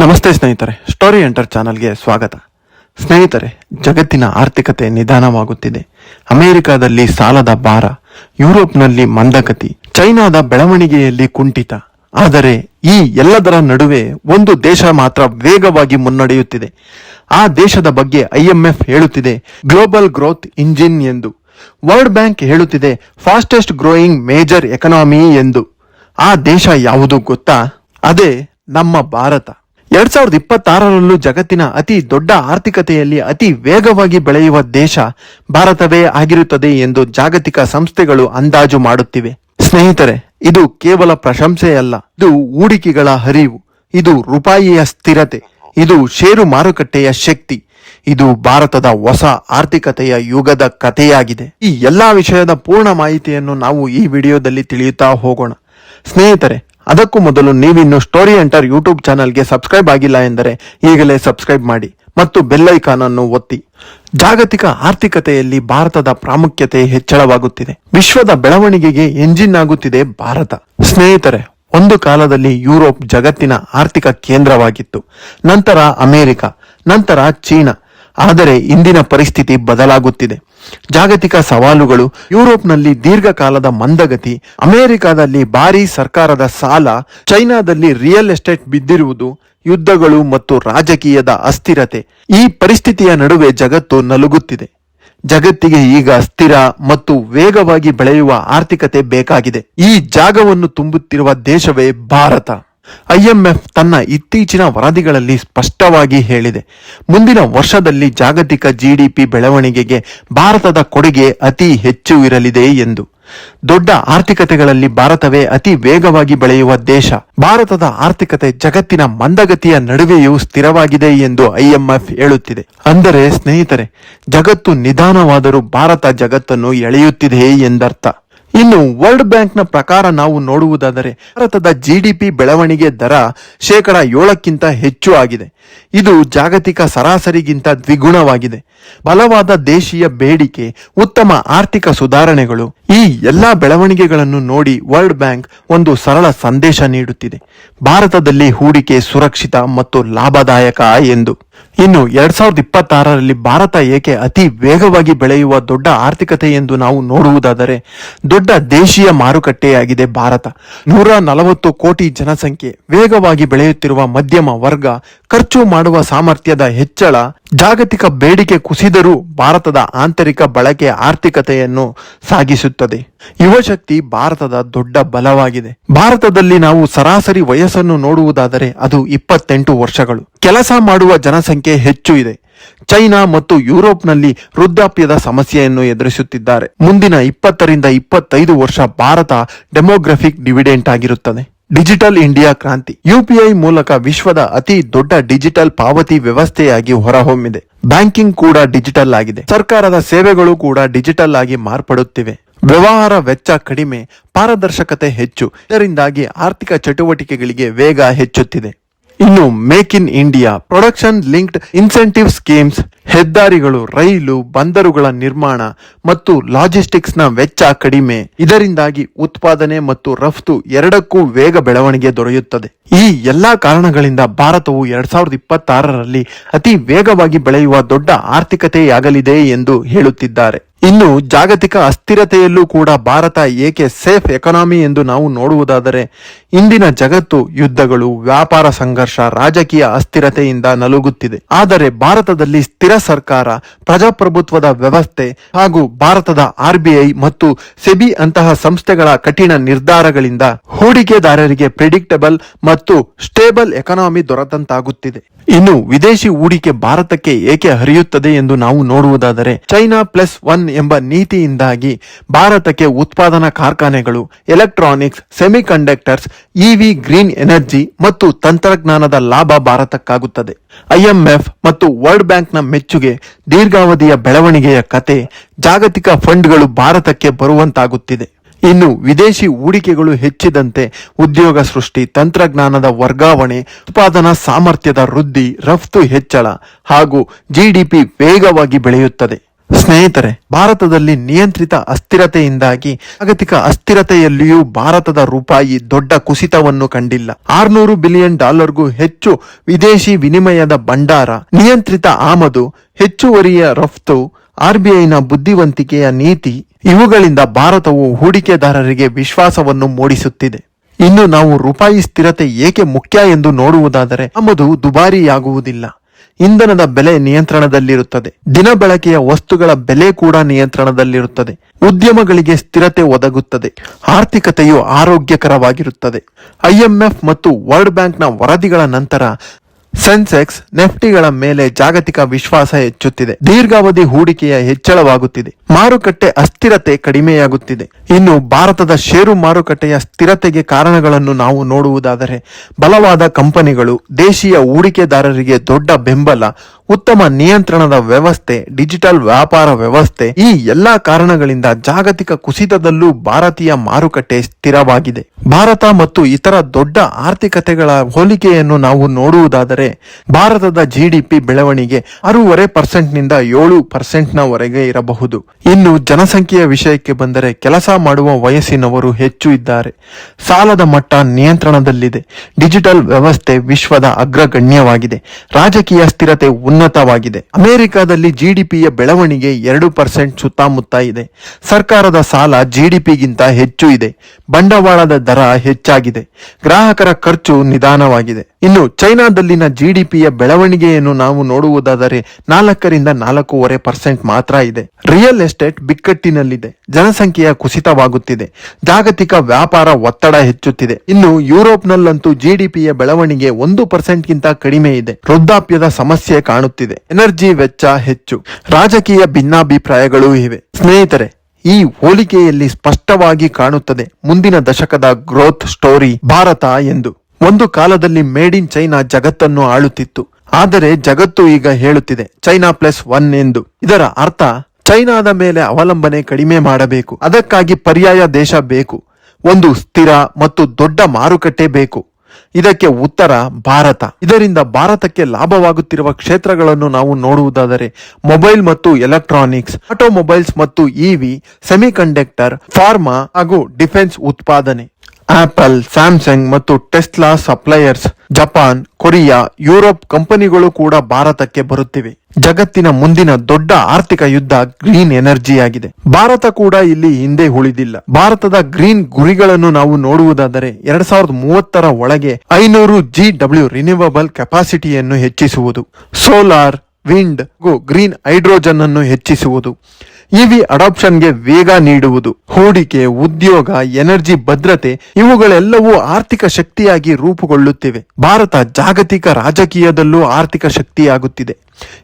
ನಮಸ್ತೆ ಸ್ನೇಹಿತರೆ story enter ಚಾನಲ್ಗೆ ಸ್ವಾಗತ. ಸ್ನೇಹಿತರೆ, ಜಗತ್ತಿನ ಆರ್ಥಿಕತೆ ನಿಧಾನವಾಗುತ್ತಿದೆ. ಅಮೆರಿಕದಲ್ಲಿ ಸಾಲದ ಭಾರ, ಯುರೋಪ್ನಲ್ಲಿ ಮಂದಗತಿ, ಚೈನಾದ ಬೆಳವಣಿಗೆಯಲ್ಲಿ ಕುಂಠಿತ. ಆದರೆ ಈ ಎಲ್ಲದರ ನಡುವೆ ಒಂದು ದೇಶ ಮಾತ್ರ ವೇಗವಾಗಿ ಮುನ್ನಡೆಯುತ್ತಿದೆ. ಆ ದೇಶದ ಬಗ್ಗೆ ಐಎಂಎಫ್ ಹೇಳುತ್ತಿದೆ ಗ್ಲೋಬಲ್ ಗ್ರೋತ್ ಇಂಜಿನ್ ಎಂದು. ವರ್ಲ್ಡ್ ಬ್ಯಾಂಕ್ ಹೇಳುತ್ತಿದೆ ಫಾಸ್ಟೆಸ್ಟ್ ಗ್ರೋಯಿಂಗ್ ಮೇಜರ್ ಎಕನಾಮಿ ಎಂದು. ಆ ದೇಶ ಯಾವುದು ಗೊತ್ತಾ? ಅದೇ ನಮ್ಮ ಭಾರತ. ಎರಡ್ ಸಾವಿರದ ಇಪ್ಪತ್ತಾರರಲ್ಲೂ ಜಗತ್ತಿನ ಅತಿ ದೊಡ್ಡ ಆರ್ಥಿಕತೆಯಲ್ಲಿ ಅತಿ ವೇಗವಾಗಿ ಬೆಳೆಯುವ ದೇಶ ಭಾರತವೇ ಆಗಿರುತ್ತದೆ ಎಂದು ಜಾಗತಿಕ ಸಂಸ್ಥೆಗಳು ಅಂದಾಜು ಮಾಡುತ್ತಿವೆ. ಸ್ನೇಹಿತರೆ, ಇದು ಕೇವಲ ಪ್ರಶಂಸೆಯಲ್ಲ, ಇದು ಹೂಡಿಕೆಗಳ ಹರಿವು, ಇದು ರೂಪಾಯಿಯ ಸ್ಥಿರತೆ, ಇದು ಷೇರು ಮಾರುಕಟ್ಟೆಯ ಶಕ್ತಿ, ಇದು ಭಾರತದ ಹೊಸ ಆರ್ಥಿಕತೆಯ ಯುಗದ ಕಥೆಯಾಗಿದೆ. ಈ ಎಲ್ಲಾ ವಿಷಯದ ಪೂರ್ಣ ಮಾಹಿತಿಯನ್ನು ನಾವು ಈ ವಿಡಿಯೋದಲ್ಲಿ ತಿಳಿಯುತ್ತಾ ಹೋಗೋಣ. ಸ್ನೇಹಿತರೆ ಅದಕ್ಕೂ ಮೊದಲು ನೀವಿನ್ನು ಸ್ಟೋರಿ ಎಂಟರ್ ಯೂಟ್ಯೂಬ್ ಚಾನಲ್ಗೆ ಸಬ್ಸ್ಕ್ರೈಬ್ ಆಗಿಲ್ಲ ಎಂದರೆ ಈಗಲೇ ಸಬ್ಸ್ಕ್ರೈಬ್ ಮಾಡಿ ಮತ್ತು ಬೆಲ್ಲೈಕಾನ್ ಅನ್ನು ಒತ್ತಿ. ಜಾಗತಿಕ ಆರ್ಥಿಕತೆಯಲ್ಲಿ ಭಾರತದ ಪ್ರಾಮುಖ್ಯತೆ ಹೆಚ್ಚಳವಾಗುತ್ತಿದೆ. ವಿಶ್ವದ ಬೆಳವಣಿಗೆಗೆ ಎಂಜಿನ್ ಆಗುತ್ತಿದೆ ಭಾರತ. ಸ್ನೇಹಿತರೆ, ಒಂದು ಕಾಲದಲ್ಲಿ ಯುರೋಪ್ ಜಗತ್ತಿನ ಆರ್ಥಿಕ ಕೇಂದ್ರವಾಗಿತ್ತು. ನಂತರ ಅಮೆರಿಕ, ನಂತರ ಚೀನಾ ಆದರೆ ಇಂದಿನ ಪರಿಸ್ಥಿತಿ ಬದಲಾಗುತ್ತಿದೆ. ಜಾಗತಿಕ ಸವಾಲುಗಳು, ಯುರೋಪ್ನಲ್ಲಿ ದೀರ್ಘಕಾಲದ ಮಂದಗತಿ, ಅಮೆರಿಕದಲ್ಲಿ ಭಾರೀ ಸರ್ಕಾರದ ಸಾಲ, ಚೈನಾದಲ್ಲಿ ರಿಯಲ್ ಎಸ್ಟೇಟ್ ಬಿದ್ದಿರುವುದು, ಯುದ್ಧಗಳು ಮತ್ತು ರಾಜಕೀಯದ ಅಸ್ಥಿರತೆ, ಈ ಪರಿಸ್ಥಿತಿಯ ನಡುವೆ ಜಗತ್ತು ನಲುಗುತ್ತಿದೆ. ಜಗತ್ತಿಗೆ ಈಗ ಸ್ಥಿರ ಮತ್ತು ವೇಗವಾಗಿ ಬೆಳೆಯುವ ಆರ್ಥಿಕತೆ ಬೇಕಾಗಿದೆ. ಈ ಜಾಗವನ್ನು ತುಂಬುತ್ತಿರುವ ದೇಶವೇ ಭಾರತ. ಐಎಂಎಫ್ ತನ್ನ ಇತ್ತೀಚಿನ ವರದಿಗಳಲ್ಲಿ ಸ್ಪಷ್ಟವಾಗಿ ಹೇಳಿದೆ. ಮುಂದಿನ ವರ್ಷದಲ್ಲಿ ಜಾಗತಿಕ ಜಿಡಿಪಿ ಬೆಳವಣಿಗೆಗೆ ಭಾರತದ ಕೊಡುಗೆ ಅತಿ ಹೆಚ್ಚು ಇರಲಿದೆ ಎಂದು. ದೊಡ್ಡ ಆರ್ಥಿಕತೆಗಳಲ್ಲಿ ಭಾರತವೇ ಅತಿ ವೇಗವಾಗಿ ಬೆಳೆಯುವ ದೇಶ. ಭಾರತದ ಆರ್ಥಿಕತೆ ಜಗತ್ತಿನ ಮಂದಗತಿಯ ನಡುವೆಯೂ ಸ್ಥಿರವಾಗಿದೆ ಎಂದು ಐಎಂಎಫ್ ಹೇಳುತ್ತಿದೆ. ಅಂದರೆ ಸ್ನೇಹಿತರೆ, ಜಗತ್ತು ನಿಧಾನವಾದರೂ ಭಾರತ ಜಗತ್ತನ್ನು ಎಳೆಯುತ್ತಿದೆ ಎಂದರ್ಥ. ಇನ್ನು ವರ್ಲ್ಡ್ ಬ್ಯಾಂಕ್ನ ಪ್ರಕಾರ ನಾವು ನೋಡುವುದಾದರೆ ಭಾರತದ ಜಿಡಿಪಿ ಬೆಳವಣಿಗೆ ದರ ಶೇಕಡ ಏಳಕ್ಕಿಂತ ಹೆಚ್ಚು ಆಗಿದೆ. ಇದು ಜಾಗತಿಕ ಸರಾಸರಿಗಿಂತ ದ್ವಿಗುಣವಾಗಿದೆ. ಬಲವಾದ ದೇಶೀಯ ಬೇಡಿಕೆ, ಉತ್ತಮ ಆರ್ಥಿಕ ಸುಧಾರಣೆಗಳು ಈ ಎಲ್ಲಾ ಬೆಳವಣಿಗೆಗಳನ್ನು ನೋಡಿ ವರ್ಲ್ಡ್ ಬ್ಯಾಂಕ್ ಒಂದು ಸರಳ ಸಂದೇಶ ನೀಡುತ್ತಿದೆ. ಭಾರತದಲ್ಲಿ ಹೂಡಿಕೆ ಸುರಕ್ಷಿತ ಮತ್ತು ಲಾಭದಾಯಕ ಎಂದು. ಇನ್ನು ಎರಡ್ ಸಾವಿರದ ಇಪ್ಪತ್ತಾರರಲ್ಲಿ ಭಾರತ ಏಕೆ ಅತಿ ವೇಗವಾಗಿ ಬೆಳೆಯುವ ದೊಡ್ಡ ಆರ್ಥಿಕತೆ ಎಂದು ನಾವು ನೋಡುವುದಾದರೆ, ದೊಡ್ಡ ದೇಶೀಯ ಮಾರುಕಟ್ಟೆಯಾಗಿದೆ ಭಾರತ. ನೂರ ನಲವತ್ತು ಕೋಟಿ ಜನಸಂಖ್ಯೆ ವೇಗವಾಗಿ ಬೆಳೆಯುತ್ತಿರುವ ಮಧ್ಯಮ ವರ್ಗ ಖರ್ಚು ಮಾಡುವ ಸಾಮರ್ಥ್ಯದ ಹೆಚ್ಚಳ ಜಾಗತಿಕ ಬೇಡಿಕೆ ಕುಸಿದರೂ ಭಾರತದ ಆಂತರಿಕ ಬಳಕೆ ಆರ್ಥಿಕತೆಯನ್ನು ಸಾಗಿಸುತ್ತದೆ. ಯುವಶಕ್ತಿ ಭಾರತದ ದೊಡ್ಡ ಬಲವಾಗಿದೆ. ಭಾರತದಲ್ಲಿ ನಾವು ಸರಾಸರಿ ವಯಸ್ಸನ್ನು ನೋಡುವುದಾದರೆ ಅದು ಇಪ್ಪತ್ತೆಂಟು ವರ್ಷಗಳು. ಕೆಲಸ ಮಾಡುವ ಜನಸಂಖ್ಯೆ ಹೆಚ್ಚು ಇದೆ. ಚೈನಾ ಮತ್ತು ಯುರೋಪ್ನಲ್ಲಿ ವೃದ್ಧಾಪ್ಯದ ಸಮಸ್ಯೆಯನ್ನು ಎದುರಿಸುತ್ತಿದ್ದಾರೆ. ಮುಂದಿನ ಇಪ್ಪತ್ತರಿಂದ ಇಪ್ಪತ್ತೈದು ವರ್ಷ ಭಾರತ ಡೆಮೋಗ್ರಫಿಕ್ ಡಿವಿಡೆಂಟ್ ಆಗಿರುತ್ತದೆ. ಡಿಜಿಟಲ್ ಇಂಡಿಯಾ ಕ್ರಾಂತಿ. ಯುಪಿಐ ಮೂಲಕ ವಿಶ್ವದ ಅತಿ ದೊಡ್ಡ ಡಿಜಿಟಲ್ ಪಾವತಿ ವ್ಯವಸ್ಥೆಯಾಗಿ ಹೊರಹೊಮ್ಮಿದೆ. ಬ್ಯಾಂಕಿಂಗ್ ಕೂಡ ಡಿಜಿಟಲ್ ಆಗಿದೆ. ಸರ್ಕಾರದ ಸೇವೆಗಳು ಕೂಡ ಡಿಜಿಟಲ್ ಆಗಿ ಮಾರ್ಪಡುತ್ತಿವೆ. ವ್ಯವಹಾರ ವೆಚ್ಚ ಕಡಿಮೆ, ಪಾರದರ್ಶಕತೆ ಹೆಚ್ಚು. ಇದರಿಂದಾಗಿ ಆರ್ಥಿಕ ಚಟುವಟಿಕೆಗಳಿಗೆ ವೇಗ ಹೆಚ್ಚುತ್ತಿದೆ. ಇನ್ನು make in India, production linked incentive schemes ಹೆದ್ದಾರಿಗಳು, ರೈಲು, ಬಂದರುಗಳ ನಿರ್ಮಾಣ ಮತ್ತು ಲಾಜಿಸ್ಟಿಕ್ಸ್ನ ವೆಚ್ಚ ಕಡಿಮೆ. ಇದರಿಂದಾಗಿ ಉತ್ಪಾದನೆ ಮತ್ತು ರಫ್ತು ಎರಡಕ್ಕೂ ವೇಗ ಬೆಳವಣಿಗೆ ದೊರೆಯುತ್ತದೆ. ಈ ಎಲ್ಲಾ ಕಾರಣಗಳಿಂದ ಭಾರತವು ಎರಡ್ ಸಾವಿರದ ಇಪ್ಪತ್ತಾರರಲ್ಲಿ ಅತಿ ವೇಗವಾಗಿ ಬೆಳೆಯುವ ದೊಡ್ಡ ಆರ್ಥಿಕತೆಯಾಗಲಿದೆ ಎಂದು ಹೇಳುತ್ತಿದ್ದಾರೆ. ಇನ್ನು ಜಾಗತಿಕ ಅಸ್ಥಿರತೆಯಲ್ಲೂ ಕೂಡ ಭಾರತ ಏಕೆ ಸೇಫ್ ಎಕಾನಮಿ ಎಂದು ನಾವು ನೋಡುವುದಾದರೆ, ಇಂದಿನ ಜಗತ್ತು ಯುದ್ಧಗಳು, ವ್ಯಾಪಾರ ಸಂಘರ್ಷ, ರಾಜಕೀಯ ಅಸ್ಥಿರತೆಯಿಂದ ನಲುಗುತ್ತಿದೆ. ಆದರೆ ಭಾರತದಲ್ಲಿ ಸ್ಥಿರ ಸರ್ಕಾರ, ಪ್ರಜಾಪ್ರಭುತ್ವದ ವ್ಯವಸ್ಥೆ ಹಾಗೂ ಭಾರತದ ಆರ್ಬಿಐ ಮತ್ತು ಸೆಬಿ ಅಂತಹ ಸಂಸ್ಥೆಗಳ ಕಠಿಣ ನಿರ್ಧಾರಗಳಿಂದ ಹೂಡಿಕೆದಾರರಿಗೆ ಪ್ರಿಡಿಕ್ಟಬಲ್ ಮತ್ತು ಸ್ಟೇಬಲ್ ಎಕಾನಮಿ ದೊರೆತಂತಾಗುತ್ತಿದೆ. ಇನ್ನು ವಿದೇಶಿ ಹೂಡಿಕೆ ಭಾರತಕ್ಕೆ ಏಕೆ ಹರಿಯುತ್ತದೆ ಎಂದು ನಾವು ನೋಡುವುದಾದರೆ ಚೈನಾ ಪ್ಲಸ್ ಒನ್ ಎಂಬ ನೀತಿಯಿಂದಾಗಿ ಭಾರತಕ್ಕೆ ಉತ್ಪಾದನಾ ಕಾರ್ಖಾನೆಗಳು, electronics, semiconductors EV green energy ಮತ್ತು ತಂತ್ರಜ್ಞಾನದ ಲಾಭ ಭಾರತಕ್ಕಾಗುತ್ತದೆ. ಐಎಂಎಫ್ ಮತ್ತು ವರ್ಲ್ಡ್ ಬ್ಯಾಂಕ್ನ ಮೆಚ್ಚುಗೆ, ದೀರ್ಘಾವಧಿಯ ಬೆಳವಣಿಗೆಯ ಕತೆ, ಜಾಗತಿಕ ಫಂಡ್ಗಳು ಭಾರತಕ್ಕೆ ಬರುವಂತಾಗುತ್ತಿದೆ. ಇನ್ನು ವಿದೇಶಿ ಹೂಡಿಕೆಗಳು ಹೆಚ್ಚಿದಂತೆ ಉದ್ಯೋಗ ಸೃಷ್ಟಿ, ತಂತ್ರಜ್ಞಾನದ ವರ್ಗಾವಣೆ, ಉತ್ಪಾದನಾ ಸಾಮರ್ಥ್ಯದ ವೃದ್ಧಿ, ರಫ್ತು ಹೆಚ್ಚಳ ಹಾಗೂ ಜಿಡಿಪಿ ವೇಗವಾಗಿ ಬೆಳೆಯುತ್ತದೆ. ಸ್ನೇಹಿತರೆ, ಭಾರತದಲ್ಲಿ ನಿಯಂತ್ರಿತ ಅಸ್ಥಿರತೆಯಿಂದಾಗಿ ಜಾಗತಿಕ ಅಸ್ಥಿರತೆಯಲ್ಲಿಯೂ ಭಾರತದ ರೂಪಾಯಿ ದೊಡ್ಡ ಕುಸಿತವನ್ನು ಕಂಡಿಲ್ಲ. ಆರ್ನೂರು ಬಿಲಿಯನ್ ಡಾಲರ್ಗೂ ಹೆಚ್ಚು ವಿದೇಶಿ ವಿನಿಮಯದ ಭಂಡಾರ, ನಿಯಂತ್ರಿತ ಆಮದು, ಹೆಚ್ಚುವರಿಯ ರಫ್ತು ಆರ್ಬಿಐನ ಬುದ್ಧಿವಂತಿಕೆಯ ನೀತಿ ಇವುಗಳಿಂದ ಭಾರತವು ಹೂಡಿಕೆದಾರರಿಗೆ ವಿಶ್ವಾಸವನ್ನು ಮೂಡಿಸುತ್ತಿದೆ. ಇನ್ನು ನಾವು ರೂಪಾಯಿ ಸ್ಥಿರತೆ ಏಕೆ ಮುಖ್ಯ ಎಂದು ನೋಡುವುದಾದರೆ ಆಮದು ದುಬಾರಿಯಾಗುವುದಿಲ್ಲ. ಇಂಧನದ ಬೆಲೆ ನಿಯಂತ್ರಣದಲ್ಲಿರುತ್ತದೆ. ದಿನ ಬಳಕೆಯ ವಸ್ತುಗಳ ಬೆಲೆ ಕೂಡ ನಿಯಂತ್ರಣದಲ್ಲಿರುತ್ತದೆ. ಉದ್ಯಮಗಳಿಗೆ ಸ್ಥಿರತೆ ಒದಗುತ್ತದೆ. ಆರ್ಥಿಕತೆಯು ಆರೋಗ್ಯಕರವಾಗಿರುತ್ತದೆ. ಐಎಂಎಫ್ ಮತ್ತು ವರ್ಲ್ಡ್ ಬ್ಯಾಂಕ್ನ ವರದಿಗಳ ನಂತರ ಸೆನ್ಸೆಕ್ಸ್ ನೆಫ್ಟಿಗಳ ಮೇಲೆ ಜಾಗತಿಕ ವಿಶ್ವಾಸ ಹೆಚ್ಚುತ್ತಿದೆ. ದೀರ್ಘಾವಧಿ ಹೂಡಿಕೆಯ ಹೆಚ್ಚಳವಾಗುತ್ತಿದೆ. ಮಾರುಕಟ್ಟೆ ಅಸ್ಥಿರತೆ ಕಡಿಮೆಯಾಗುತ್ತಿದೆ. ಇನ್ನು ಭಾರತದ ಷೇರು ಮಾರುಕಟ್ಟೆಯ ಸ್ಥಿರತೆಗೆ ಕಾರಣಗಳನ್ನು ನಾವು ನೋಡುವುದಾದರೆ, ಬಲವಾದ ಕಂಪನಿಗಳು, ದೇಶೀಯ ಹೂಡಿಕೆದಾರರಿಗೆ ದೊಡ್ಡ ಬೆಂಬಲ, ಉತ್ತಮ ನಿಯಂತ್ರಣದ ವ್ಯವಸ್ಥೆ, ಡಿಜಿಟಲ್ ವ್ಯಾಪಾರ ವ್ಯವಸ್ಥೆ, ಈ ಎಲ್ಲಾ ಕಾರಣಗಳಿಂದ ಜಾಗತಿಕ ಕುಸಿತದಲ್ಲೂ ಭಾರತೀಯ ಮಾರುಕಟ್ಟೆ ಸ್ಥಿರವಾಗಿದೆ. ಭಾರತ ಮತ್ತು ಇತರ ದೊಡ್ಡ ಆರ್ಥಿಕತೆಗಳ ಹೋಲಿಕೆಯನ್ನು ನಾವು ನೋಡುವುದಾದರೆ, ಭಾರತದ ಜಿಡಿಪಿ ಬೆಳವಣಿಗೆ ಆರೂವರೆ ಪರ್ಸೆಂಟ್ನಿಂದ ಏಳು ಪರ್ಸೆಂಟ್ನವರೆಗೆ ಇರಬಹುದು. ಇನ್ನು ಜನಸಂಖ್ಯೆಯ ವಿಷಯಕ್ಕೆ ಬಂದರೆ ಕೆಲಸ ಮಾಡುವ ವಯಸ್ಸಿನವರು ಹೆಚ್ಚು ಇದ್ದಾರೆ. ಸಾಲದ ಮಟ್ಟ ನಿಯಂತ್ರಣದಲ್ಲಿದೆ. ಡಿಜಿಟಲ್ ವ್ಯವಸ್ಥೆ ವಿಶ್ವದ ಅಗ್ರಗಣ್ಯವಾಗಿದೆ. ರಾಜಕೀಯ ಸ್ಥಿರತೆ ಉನ್ನತವಾಗಿದೆ. ಅಮೆರಿಕದಲ್ಲಿ ಜಿಡಿಪಿಯ ಬೆಳವಣಿಗೆ ಎರಡು ಪರ್ಸೆಂಟ್ ಸುತ್ತಮುತ್ತ ಇದೆ. ಸರ್ಕಾರದ ಸಾಲ ಜಿಡಿಪಿಗಿಂತ ಹೆಚ್ಚು ಇದೆ. ಬಂಡವಾಳದ ದರ ಹೆಚ್ಚಾಗಿದೆ. ಗ್ರಾಹಕರ ಖರ್ಚು ನಿಧಾನವಾಗಿದೆ. ಇನ್ನು ಚೈನಾದಲ್ಲಿನ ಜಿಡಿಪಿಯ ಬೆಳವಣಿಗೆಯನ್ನು ನಾವು ನೋಡುವುದಾದರೆ ನಾಲ್ಕರಿಂದ ನಾಲ್ಕೂವರೆ ಪರ್ಸೆಂಟ್ ಮಾತ್ರ ಇದೆ. ರಿಯಲ್ ಎಸ್ಟೇಟ್ ಬಿಕ್ಕಟ್ಟಿನಲ್ಲಿದೆ. ಜನಸಂಖ್ಯೆಯ ಕುಸಿತವಾಗುತ್ತಿದೆ. ಜಾಗತಿಕ ವ್ಯಾಪಾರ ಒತ್ತಡ ಹೆಚ್ಚುತ್ತಿದೆ. ಇನ್ನು ಯುರೋಪ್ನಲ್ಲಂತೂ ಜಿಡಿಪಿಯ ಬೆಳವಣಿಗೆ ಒಂದು ಪರ್ಸೆಂಟ್ಗಿಂತ ಕಡಿಮೆ ಇದೆ. ವೃದ್ಧಾಪ್ಯದ ಸಮಸ್ಯೆ ಕಾಣುತ್ತಿದೆ. ಎನರ್ಜಿ ವೆಚ್ಚ ಹೆಚ್ಚು. ರಾಜಕೀಯ ಭಿನ್ನಾಭಿಪ್ರಾಯಗಳೂ ಇವೆ. ಸ್ನೇಹಿತರೆ, ಈ ಹೋಲಿಕೆಯಲ್ಲಿ ಸ್ಪಷ್ಟವಾಗಿ ಕಾಣುತ್ತದೆ ಮುಂದಿನ ದಶಕದ ಗ್ರೋತ್ ಸ್ಟೋರಿ ಭಾರತ ಎಂದು. ಒಂದು ಕಾಲದಲ್ಲಿ ಮೇಡ್ ಇನ್ ಚೈನಾ ಜಗತ್ತನ್ನು ಆಳುತ್ತಿತ್ತು. ಆದರೆ ಜಗತ್ತು ಈಗ ಹೇಳುತ್ತಿದೆ ಚೈನಾ ಪ್ಲಸ್ ಒನ್ ಎಂದು. ಇದರ ಅರ್ಥ ಚೈನಾದ ಮೇಲೆ ಅವಲಂಬನೆ ಕಡಿಮೆ ಮಾಡಬೇಕು. ಅದಕ್ಕಾಗಿ ಪರ್ಯಾಯ ದೇಶ ಬೇಕು. ಒಂದು ಸ್ಥಿರ ಮತ್ತು ದೊಡ್ಡ ಮಾರುಕಟ್ಟೆ ಬೇಕು. ಇದಕ್ಕೆ ಉತ್ತರ ಭಾರತ. ಇದರಿಂದ ಭಾರತಕ್ಕೆ ಲಾಭವಾಗುತ್ತಿರುವ ಕ್ಷೇತ್ರಗಳನ್ನು ನಾವು ನೋಡುವುದಾದರೆ ಮೊಬೈಲ್ ಮತ್ತು ಎಲೆಕ್ಟ್ರಾನಿಕ್ಸ್, ಆಟೋಮೊಬೈಲ್ಸ್ ಮತ್ತು ಇವಿ ಸೆಮಿಕಂಡಕ್ಟರ್, ಫಾರ್ಮಾ ಹಾಗೂ ಡಿಫೆನ್ಸ್ ಉತ್ಪಾದನೆ. ಆಪಲ್, ಸ್ಯಾಮ್ಸಂಗ್ ಮತ್ತು Tesla suppliers Japan, Korea, Europe ಕಂಪನಿಗಳು ಕೂಡ ಭಾರತಕ್ಕೆ ಬರುತ್ತಿವೆ. ಜಗತ್ತಿನ ಮುಂದಿನ ದೊಡ್ಡ ಆರ್ಥಿಕ ಯುದ್ಧ ಗ್ರೀನ್ ಎನರ್ಜಿಯಾಗಿದೆ ಭಾರತ ಕೂಡ ಇಲ್ಲಿ ಹಿಂದೆ ಉಳಿದಿಲ್ಲ. ಭಾರತದ ಗ್ರೀನ್ ಗುರಿಗಳನ್ನು ನಾವು ನೋಡುವುದಾದರೆ ಎರಡ್ ಸಾವಿರದ ಮೂವತ್ತರ ಒಳಗೆ ಐನೂರು ಜಿ ಡಬ್ಲ್ಯೂ ರಿನ್ಯೂವಬಲ್ ಕೆಪಾಸಿಟಿಯನ್ನು ಹೆಚ್ಚಿಸುವುದು. ಸೋಲಾರ್, ವಿಂಡ್ ಗ್ರೀನ್ ಹೈಡ್ರೋಜನ್ ಅನ್ನು ಹೆಚ್ಚಿಸುವುದು. ಇವಿ ಅಡಾಪ್ಷನ್ಗೆ ವೇಗ ನೀಡುವುದು, ಹೂಡಿಕೆ, ಉದ್ಯೋಗ, ಎನರ್ಜಿ, ಭದ್ರತೆ ಇವುಗಳೆಲ್ಲವೂ ಆರ್ಥಿಕ ಶಕ್ತಿಯಾಗಿ ರೂಪುಗೊಳ್ಳುತ್ತಿವೆ. ಭಾರತ ಜಾಗತಿಕ ರಾಜಕೀಯದಲ್ಲೂ ಆರ್ಥಿಕ ಶಕ್ತಿಯಾಗುತ್ತಿದೆ.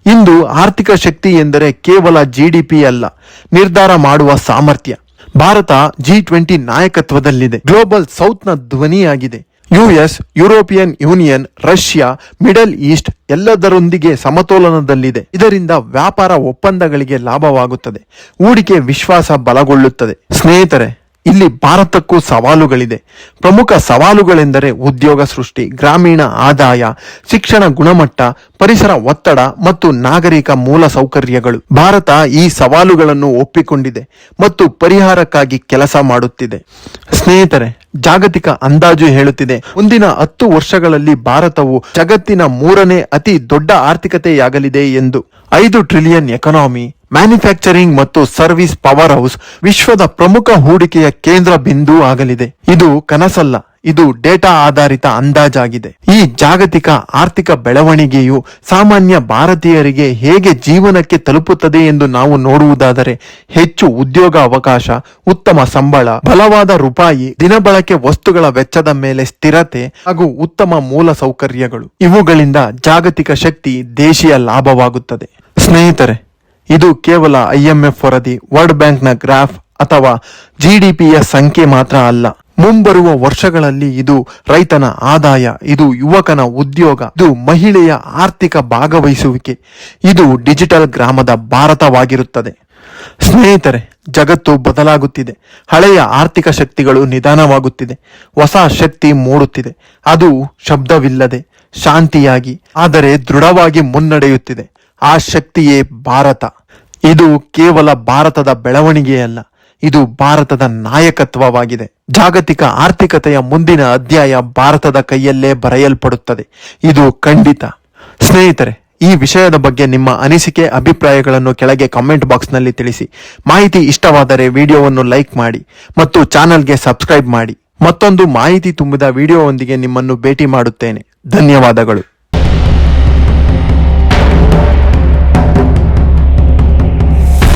ಇಂದು ಆರ್ಥಿಕ ಶಕ್ತಿ ಎಂದರೆ ಕೇವಲ ಜಿಡಿಪಿ ಅಲ್ಲ, ನಿರ್ಧಾರ ಮಾಡುವ ಸಾಮರ್ಥ್ಯ. ಭಾರತ ಜಿ ಟ್ವೆಂಟಿ ನಾಯಕತ್ವದಲ್ಲಿದೆ. ಗ್ಲೋಬಲ್ ಸೌತ್ನ ಧ್ವನಿಯಾಗಿದೆ. US European Union Russia Middle East ಎಲ್ಲದರೊಂದಿಗೆ ಸಮತೋಲನದಲ್ಲಿದೆ. ಇದರಿಂದ ವ್ಯಾಪಾರ ಒಪ್ಪಂದಗಳಿಗೆ ಲಾಭವಾಗುತ್ತದೆ. ಹೂಡಿಕೆ ವಿಶ್ವಾಸ ಬಲಗೊಳ್ಳುತ್ತದೆ. ಸ್ನೇಹಿತರೆ, ಇಲ್ಲಿ ಭಾರತಕ್ಕೂ ಸವಾಲುಗಳಿದೆ. ಪ್ರಮುಖ ಸವಾಲುಗಳೆಂದರೆ ಉದ್ಯೋಗ ಸೃಷ್ಟಿ, ಗ್ರಾಮೀಣ ಆದಾಯ, ಶಿಕ್ಷಣ ಗುಣಮಟ್ಟ, ಪರಿಸರ ಒತ್ತಡ ಮತ್ತು ನಾಗರಿಕ ಮೂಲ ಸೌಕರ್ಯಗಳು. ಭಾರತ ಈ ಸವಾಲುಗಳನ್ನು ಒಪ್ಪಿಕೊಂಡಿದೆ ಮತ್ತು ಪರಿಹಾರಕ್ಕಾಗಿ ಕೆಲಸ ಮಾಡುತ್ತಿದೆ. ಸ್ನೇಹಿತರೆ ಜಾಗತಿಕ ಅಂದಾಜು ಹೇಳುತ್ತಿದೆ. ಮುಂದಿನ ಹತ್ತು ವರ್ಷಗಳಲ್ಲಿ ಭಾರತವು ಜಗತ್ತಿನ ಮೂರನೇ ಅತಿ ದೊಡ್ಡ ಆರ್ಥಿಕತೆಯಾಗಲಿದೆ ಎಂದು. ಐದು ಟ್ರಿಲಿಯನ್ ಎಕನಾಮಿ, ಮ್ಯಾನುಫ್ಯಾಕ್ಚರಿಂಗ್ ಮತ್ತು ಸರ್ವಿಸ್ ಪವರ್ ಹೌಸ್ ವಿಶ್ವದ ಪ್ರಮುಖ ಹೂಡಿಕೆಯ ಕೇಂದ್ರ ಬಿಂದು ಆಗಲಿದೆ. ಇದು ಕನಸಲ್ಲ. ಇದು ಡೇಟಾ ಆಧಾರಿತ ಅಂದಾಜಾಗಿದೆ. ಈ ಜಾಗತಿಕ ಆರ್ಥಿಕ ಬೆಳವಣಿಗೆಯು ಸಾಮಾನ್ಯ ಭಾರತೀಯರಿಗೆ ಹೇಗೆ ಜೀವನಕ್ಕೆ ತಲುಪುತ್ತದೆ ಎಂದು ನಾವು ನೋಡುವುದಾದರೆ, ಹೆಚ್ಚು ಉದ್ಯೋಗ ಅವಕಾಶ ಉತ್ತಮ ಸಂಬಳ, ಬಲವಾದ ರೂಪಾಯಿ, ದಿನಬಳಕೆ ವಸ್ತುಗಳ ವೆಚ್ಚದ ಮೇಲೆ ಸ್ಥಿರತೆ ಹಾಗೂ ಉತ್ತಮ ಮೂಲ ಸೌಕರ್ಯಗಳು. ಇವುಗಳಿಂದ ಜಾಗತಿಕ ಶಕ್ತಿ ದೇಶೀಯ ಲಾಭವಾಗುತ್ತದೆ. ಸ್ನೇಹಿತರೆ, ಇದು ಕೇವಲ ಐಎಂಎಫ್ ವರದಿ, ವರ್ಲ್ಡ್ ಬ್ಯಾಂಕ್ನ ಗ್ರಾಫ್ ಅಥವಾ ಜಿಡಿಪಿಯ ಸಂಖ್ಯೆ ಮಾತ್ರ ಅಲ್ಲ. ಮುಂಬರುವ ವರ್ಷಗಳಲ್ಲಿ ಇದು ರೈತನ ಆದಾಯ, ಇದು ಯುವಕನ ಉದ್ಯೋಗ, ಇದು ಮಹಿಳೆಯ ಆರ್ಥಿಕ ಭಾಗವಹಿಸುವಿಕೆ. ಇದು ಡಿಜಿಟಲ್ ಗ್ರಾಮದ ಭಾರತವಾಗಿರುತ್ತದೆ. ಸ್ನೇಹಿತರೆ, ಜಗತ್ತು ಬದಲಾಗುತ್ತಿದೆ. ಹಳೆಯ ಆರ್ಥಿಕ ಶಕ್ತಿಗಳು ನಿಧಾನವಾಗುತ್ತಿದೆ. ಹೊಸ ಶಕ್ತಿ ಮೂಡುತ್ತಿದೆ. ಅದು ಶಬ್ದವಿಲ್ಲದೆ, ಶಾಂತಿಯಾಗಿ, ಆದರೆ ದೃಢವಾಗಿ ಮುನ್ನಡೆಯುತ್ತಿದೆ. ಆ ಶಕ್ತಿಯೇ ಭಾರತ. ಇದು ಕೇವಲ ಭಾರತದ ಬೆಳವಣಿಗೆಯಲ್ಲ. ಇದು ಭಾರತದ ನಾಯಕತ್ವವಾಗಿದೆ. ಜಾಗತಿಕ ಆರ್ಥಿಕತೆಯ ಮುಂದಿನ ಅಧ್ಯಾಯ ಭಾರತದ ಕೈಯಲ್ಲೇ ಬರೆಯಲ್ಪಡುತ್ತದೆ. ಇದು ಖಂಡಿತ. ಸ್ನೇಹಿತರೆ, ಈ ವಿಷಯದ ಬಗ್ಗೆ ನಿಮ್ಮ ಅನಿಸಿಕೆ, ಅಭಿಪ್ರಾಯಗಳನ್ನು ಕೆಳಗೆ ಕಮೆಂಟ್ ಬಾಕ್ಸ್ನಲ್ಲಿ ತಿಳಿಸಿ. ಮಾಹಿತಿ ಇಷ್ಟವಾದರೆ ವಿಡಿಯೋವನ್ನು ಲೈಕ್ ಮಾಡಿ ಮತ್ತು ಚಾನಲ್ಗೆ ಸಬ್ಸ್ಕ್ರೈಬ್ ಮಾಡಿ. ಮತ್ತೊಂದು ಮಾಹಿತಿ ತುಂಬಿದ ವಿಡಿಯೋವೊಂದಿಗೆ ನಿಮ್ಮನ್ನು ಭೇಟಿ ಮಾಡುತ್ತೇನೆ. ಧನ್ಯವಾದಗಳು.